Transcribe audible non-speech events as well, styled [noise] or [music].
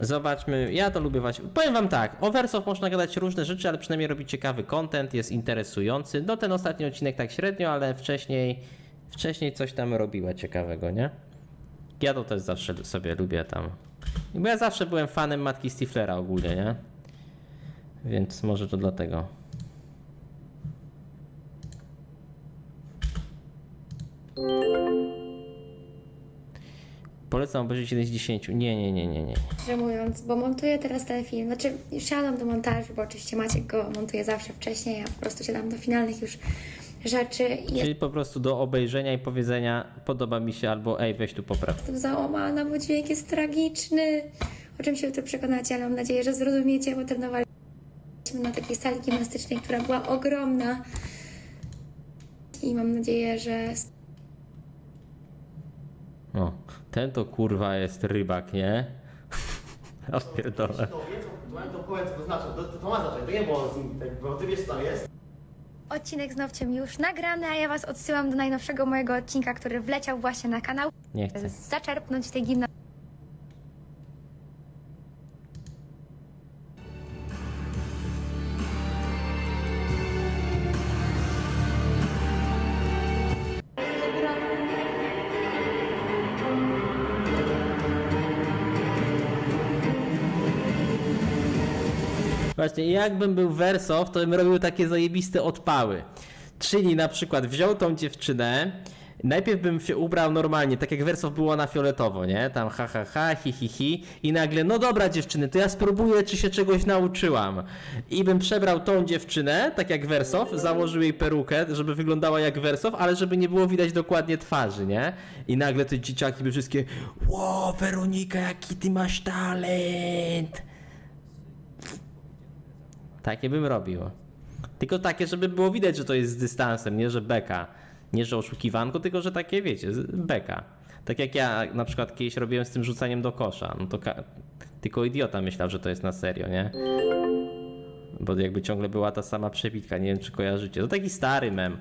Zobaczmy, ja to lubię właśnie. Powiem wam tak, o można gadać różne rzeczy, ale przynajmniej robi ciekawy content, jest interesujący. No ten ostatni odcinek tak średnio, ale wcześniej, wcześniej coś tam robiła ciekawego, nie? Ja to też zawsze sobie lubię tam. Bo ja zawsze byłem fanem matki Stiflera ogólnie, nie? Więc może to dlatego. Polecam obejrzeć jeden z 10. Nie, nie, nie, nie, nie. Szczerze mówiąc, bo montuję teraz ten film. Znaczy, siadam do montażu, bo oczywiście Maciek go montuje zawsze wcześniej, ja po prostu siadam do finalnych już rzeczy i Czyli po prostu do obejrzenia i powiedzenia podoba mi się albo ej, weź tu popraw. jestem załamana, bo dźwięk jest tragiczny. O czym się tu przekonacie, ale mam nadzieję, że zrozumiecie, bo trenowaliśmy na takiej sali gimnastycznej, która była ogromna. I mam nadzieję, że No, ten to kurwa jest rybak, nie? [laughs] Ja pierdolę. To wie, co, to powiedz, co to znaczy. To, to ma znaczenie, to nie było z nim, tak, bo ty wiesz, co tam jest. Odcinek z Nowciem już nagrany, a ja Was odsyłam do najnowszego mojego odcinka, który wleciał właśnie na kanał. Nie chcę. Zaczerpnąć tej gimna Właśnie, jakbym był Wersow, to bym robił takie zajebiste odpały. Czyli na przykład wziął tą dziewczynę, najpierw bym się ubrał normalnie, tak jak Wersow było na fioletowo, nie? Tam ha ha ha, hi hi hi i nagle, no dobra dziewczyny, to ja spróbuję, czy się czegoś nauczyłam. I bym przebrał tą dziewczynę, tak jak Wersow, założył jej perukę, żeby wyglądała jak Wersow, ale żeby nie było widać dokładnie twarzy, nie? I nagle te dzieciaki by wszystkie, ło, Weronika, jaki ty masz talent! Takie bym robił. Tylko takie, żeby było widać, że to jest z dystansem, nie że beka. Nie że oszukiwanko, tylko że takie, wiecie, beka. Tak jak ja na przykład kiedyś robiłem z tym rzucaniem do kosza. No to tylko idiota myślał, że to jest na serio, nie? Bo jakby ciągle była ta sama przebitka, nie wiem czy kojarzycie. To taki stary mem.